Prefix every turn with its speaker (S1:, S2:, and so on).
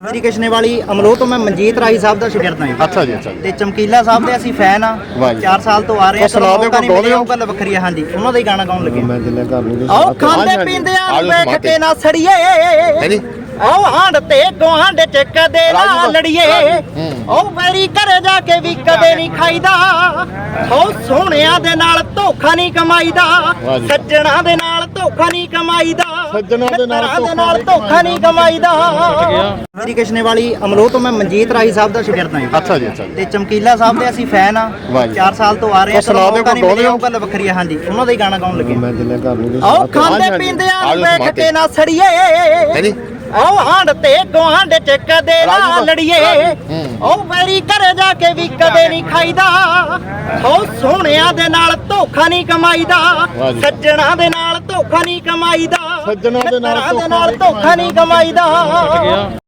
S1: ਮੇਰੀ ਕਿਸ਼ਨੇ ਵਾਲੀ ਅਮਲੋਹ ਤੋਂ ਮੈਂ ਮਨਜੀਤ ਰਾਈ ਸਾਹਿਬ ਦਾ ਸ਼ਾਗਿਰਦ ਹਾਂ
S2: ਅੱਛਾ ਜੀ ਅੱਛਾ ਜੀ
S1: ਤੇ ਚਮਕੀਲਾ ਸਾਹਿਬ ਦੇ ਅਸੀਂ ਫੈਨ ਆ
S2: ਵਾਹ ਜੀ।
S1: 4 ਸਾਲ ਤੋਂ ਆ ਰਹੇ ਆ
S2: ਉਹ ਸੁਣਾ ਦਿਓ,
S1: ਨਹੀਂ
S2: ਗਾਉਂਦੇ ਹੋ?
S1: ਗੱਲ ਵੱਖਰੀ ਆ ਹਾਂਜੀ ਉਹਨਾਂ ਦਾ ਹੀ ਗਾਣਾ ਗਾਉਣ ਲੱਗੇ
S3: ਮੈਂ ਜਿੰਨੇ ਘਰ ਨੂੰ
S1: ਆਓ ਖਾਂਦੇ। ਪੀਂਦੇ ਆ
S2: ਆਜੋ
S1: ਵੇਖ। ਕੇ ਨਾ ਸੜੀਏ? ਆਓ ਹਾਂਡ ਤੇ ਗੁਆਂਢ ਚ ਕਦੇ ਨਾ
S2: ਰਾਜੂ ਦਾ-
S1: ਲੜੀਏ। ਉਹ ਵੈਰੀ ਘਰੇ ਜਾ ਕੇ ਵੀ ਕਦੇ ਨਹੀਂ ਖਾਈਦਾ ਉਹ ਸੋਹਣਿਆਂ ਦੇ ਨਾਲ ਧੋਖਾ ਨਹੀਂ ਕਮਾਈਦਾ
S2: ਵਾਹ ਜੀ।
S1: ਸੱਜਣਾ ਦੇ ਨਾਲ ਧੋਖਾ ਨਹੀਂ ਕਮਾਈਦਾ
S2: ਸੱਜਣਾਂ ਦੇ ਨਾਲ
S1: ਦੇ
S2: ਧੋਖਾ
S1: ਨਾਲ
S2: ਨਹੀਂ
S1: ਧੋਖਾ ਨਹੀਂ ਕਮਾਈਦਾ ਮੇਰੀ ਕਿਸ਼ਨੇ ਵਾਲੀ ਅਮਲੋਹ ਤੋਂ ਮੈਂ ਮਨਜੀਤ ਰਾਈ ਸਾਹਿਬ ਦਾ ਸ਼ਾਗਿਰਦ ਹਾਂ
S2: ਅੱਛਾ ਜੀ ਅੱਛਾ
S1: ਤੇ ਚਮਕੀਲਾ ਸਾਹਿਬ ਦੇ ਅਸੀਂ ਫੈਨ ਆ
S2: ਵਾਹ ਜੀ।
S1: 4 ਸਾਲ ਤੋਂ ਆ ਰਹੇ ਆ
S2: ਉਹ ਸੁਣਾ
S1: ਮੌਕਾ ਨਹੀਂ
S2: ਗਾਉਂਦੇ ਹੋ?
S1: ਗੱਲ ਵੱਖਰੀ ਆ ਹਾਂਜੀ ਉਹਨਾਂ ਦਾ ਹੀ ਗਾਣਾ ਗਾਉਣ ਲੱਗੇ
S3: ਮੈਂ ਜਿੰਨੇ ਘਰ ਨੂੰ
S1: ਆਓ ਖਾਂਦੇ। ਪੀਂਦੇ ਆ ਵੇਖ। ਕੇ ਨਾ ਸੜੀਏ? ਆਓ ਹਾਂਡ ਤੇ ਗੁਆਂਢ ਚ ਕਦੇ ਨਾ
S2: ਦਾ-
S1: ਲੜੀਏ। ਉਹ ਵੈਰੀ ਘਰੇ ਜਾ ਕੇ ਵੀ ਕਦੇ ਨਹੀਂ ਖਾਈਦਾ ਉਹ ਸੋਹਣਿਆਂ ਦੇ ਨਾਲ ਧੋਖਾ ਨਹੀਂ ਕਮਾਈਦਾ। ਸੱਜਣਾ ਦੇ ਨਾਲ ਧੋਖਾ ਨਹੀਂ ਕਮਾਈਦਾ
S2: ਸੱਜਣਾਂ ਦੇ ਨਾਲ
S1: ਧੋਖਾ ਨਹੀਂ ਕਮਾਈਦਾ।